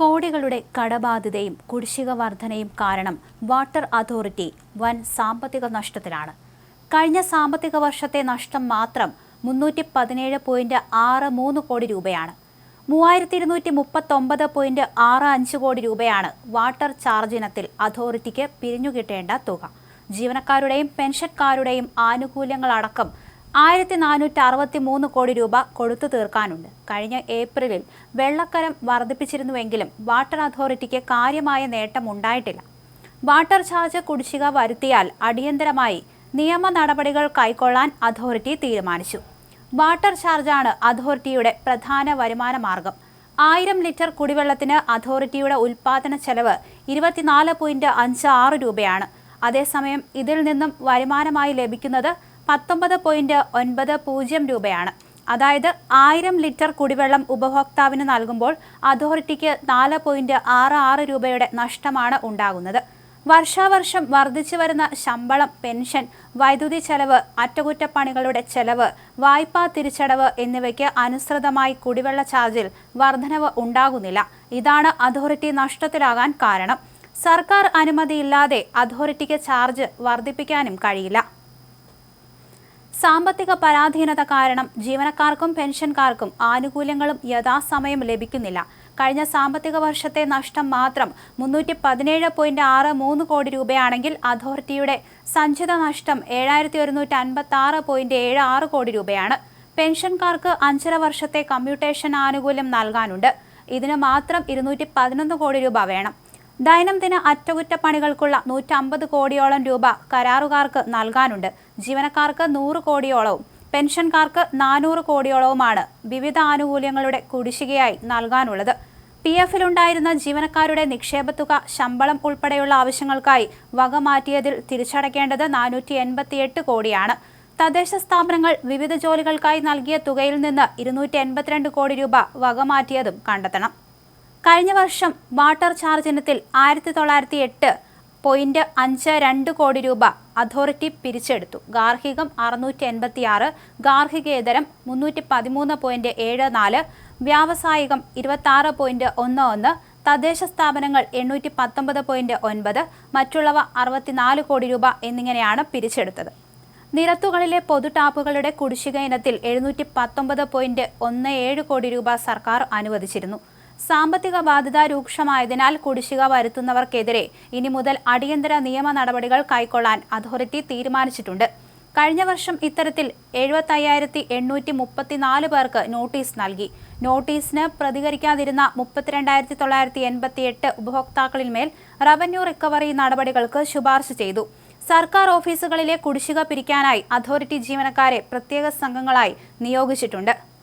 കോടികളുടെ കടബാധ്യതയും കുടിശ്ശിക വർധനയും കാരണം വാട്ടർ അതോറിറ്റി വൻ സാമ്പത്തിക നഷ്ടത്തിലാണ്. കഴിഞ്ഞ സാമ്പത്തിക വർഷത്തെ നഷ്ടം മാത്രം മുന്നൂറ്റി പതിനേഴ് പോയിന്റ് ആറ് മൂന്ന് കോടി രൂപയാണ്. മൂവായിരത്തി ഇരുന്നൂറ്റി മുപ്പത്തൊമ്പത് പോയിന്റ് ആറ് അഞ്ച് കോടി രൂപയാണ് വാട്ടർ ചാർജ് ഇനത്തിൽ അതോറിറ്റിക്ക് പിരിഞ്ഞുകിട്ടേണ്ട തുക. ജീവനക്കാരുടെയും പെൻഷൻകാരുടെയും ആനുകൂല്യങ്ങളടക്കം ആയിരത്തി നാനൂറ്റി അറുപത്തി മൂന്ന് കോടി രൂപ കൊടുത്തു തീർക്കാനുണ്ട്. കഴിഞ്ഞ ഏപ്രിലിൽ വെള്ളക്കരം വർദ്ധിപ്പിച്ചിരുന്നുവെങ്കിലും വാട്ടർ അതോറിറ്റിക്ക് കാര്യമായ നേട്ടം ഉണ്ടായിട്ടില്ല വാട്ടർ ചാർജ് കുടിശ്ശിക വരുത്തിയാൽ അടിയന്തരമായി നിയമ നടപടികൾ കൈക്കൊള്ളാൻ അതോറിറ്റി തീരുമാനിച്ചു. വാട്ടർ ചാർജാണ് അതോറിറ്റിയുടെ പ്രധാന വരുമാന മാർഗം. ആയിരം ലിറ്റർ കുടിവെള്ളത്തിന് അതോറിറ്റിയുടെ ഉൽപാദന ചെലവ് ഇരുപത്തിനാല് പോയിന്റ് അഞ്ച് ആറ് രൂപയാണ്. അതേസമയം ഇതിൽ നിന്നും വരുമാനമായി ലഭിക്കുന്നത് പത്തൊമ്പത് പോയിന്റ് ഒൻപത് പൂജ്യം രൂപയാണ്. അതായത് ആയിരം ലിറ്റർ കുടിവെള്ളം ഉപഭോക്താവിന് നൽകുമ്പോൾ അതോറിറ്റിക്ക് നാല് പോയിന്റ് ആറ് ആറ് രൂപയുടെ നഷ്ടമാണ് ഉണ്ടാകുന്നത്. വർഷാവർഷം വർദ്ധിച്ചു വരുന്ന ശമ്പളം പെൻഷൻ വൈദ്യുതി ചെലവ് അറ്റകുറ്റപ്പണികളുടെ ചെലവ് വായ്പാ തിരിച്ചടവ് എന്നിവയ്ക്ക് അനുസൃതമായി കുടിവെള്ള ചാർജിൽ വർധനവ് ഉണ്ടാകുന്നില്ല. ഇതാണ് അതോറിറ്റി നഷ്ടത്തിലാകാൻ കാരണം. സർക്കാർ അനുമതിയില്ലാതെ അതോറിറ്റിക്ക് ചാർജ് വർദ്ധിപ്പിക്കാനും കഴിയില്ല. സാമ്പത്തിക പരാധീനത കാരണം ജീവനക്കാർക്കും പെൻഷൻകാർക്കും ആനുകൂല്യങ്ങളും യഥാസമയം ലഭിക്കുന്നില്ല. കഴിഞ്ഞ സാമ്പത്തിക വർഷത്തെ നഷ്ടം മാത്രം മുന്നൂറ്റി പതിനേഴ് പോയിന്റ് ആറ് മൂന്ന് കോടി രൂപയാണെങ്കിൽ അതോറിറ്റിയുടെ സഞ്ചിത നഷ്ടം ഏഴായിരത്തി ഒരുന്നൂറ്റി അൻപത്തി ആറ് പോയിന്റ് ഏഴ് ആറ് കോടി രൂപയാണ്. പെൻഷൻകാർക്ക് അഞ്ചര വർഷത്തെ കമ്മ്യൂട്ടേഷൻ ആനുകൂല്യം നൽകാനുണ്ട്. ഇതിന് മാത്രം ഇരുന്നൂറ്റി പതിനൊന്ന് കോടി രൂപ വേണം. ദൈനംദിന അറ്റകുറ്റപ്പണികൾക്കുള്ള നൂറ്റമ്പത് കോടിയോളം രൂപ കരാറുകാർക്ക് നൽകാനുണ്ട്. ജീവനക്കാർക്ക് നൂറ് കോടിയോളവും പെൻഷൻകാർക്ക് നാനൂറ് കോടിയോളവുമാണ് വിവിധ ആനുകൂല്യങ്ങളുടെ കുടിശ്ശികയായി നൽകാനുള്ളത്. പി എഫിലുണ്ടായിരുന്ന ജീവനക്കാരുടെ നിക്ഷേപത്തുക ശമ്പളം ഉൾപ്പെടെയുള്ള ആവശ്യങ്ങൾക്കായി വകമാറ്റിയതിൽ തിരിച്ചടയ്ക്കേണ്ടത് നാനൂറ്റി എൺപത്തിയെട്ട് കോടിയാണ്. തദ്ദേശ സ്ഥാപനങ്ങൾ വിവിധ ജോലികൾക്കായി നൽകിയ തുകയിൽ നിന്ന് ഇരുന്നൂറ്റി എൺപത്തിരണ്ട് കോടി രൂപ വകമാറ്റിയതും കണ്ടെത്തണം. കഴിഞ്ഞ വർഷം വാട്ടർ ചാർജ് ഇനത്തിൽ ആയിരത്തി തൊള്ളായിരത്തി എട്ട് പോയിന്റ് അഞ്ച് രണ്ട് കോടി രൂപ അതോറിറ്റി പിരിച്ചെടുത്തു. ഗാർഹികം അറുന്നൂറ്റി എൺപത്തി ആറ് ഗാർഹികേതരം മുന്നൂറ്റി പതിമൂന്ന് പോയിന്റ് ഏഴ് നാല് വ്യാവസായികം ഇരുപത്തി പോയിന്റ് ഒന്ന് ഒന്ന് തദ്ദേശ സ്ഥാപനങ്ങൾ എണ്ണൂറ്റി പത്തൊമ്പത് പോയിന്റ് ഒൻപത് മറ്റുള്ളവ അറുപത്തിനാല് കോടി രൂപ എന്നിങ്ങനെയാണ് പിരിച്ചെടുത്തത്. നിരത്തുകളിലെ പൊതു ടാപ്പുകളുടെ കുടിശ്ശിക ഇനത്തിൽ എഴുന്നൂറ്റി പത്തൊമ്പത് പോയിന്റ് ഒന്ന് ഏഴ് കോടി രൂപ സർക്കാർ അനുവദിച്ചിരുന്നു. സാമ്പത്തിക ബാധ്യത രൂക്ഷമായതിനാൽ കുടിശ്ശിക വരുത്തുന്നവർക്കെതിരെ ഇനി മുതൽ അടിയന്തര നിയമ നടപടികൾ കൈക്കൊള്ളാൻ അതോറിറ്റി തീരുമാനിച്ചിട്ടുണ്ട്. കഴിഞ്ഞ വർഷം ഇത്തരത്തിൽ എഴുപത്തയ്യായിരത്തി എണ്ണൂറ്റി മുപ്പത്തിനാല് പേർക്ക് നോട്ടീസ് നൽകി. നോട്ടീസിന് പ്രതികരിക്കാതിരുന്ന മുപ്പത്തിരണ്ടായിരത്തി തൊള്ളായിരത്തി എൺപത്തി എട്ട് ഉപഭോക്താക്കളിന്മേൽ റവന്യൂ റിക്കവറി നടപടികൾക്ക് ശുപാർശ ചെയ്തു. സർക്കാർ ഓഫീസുകളിലെ കുടിശ്ശിക പിരിക്കാനായി അതോറിറ്റി ജീവനക്കാരെ പ്രത്യേക സംഘങ്ങളായി നിയോഗിച്ചിട്ടുണ്ട്.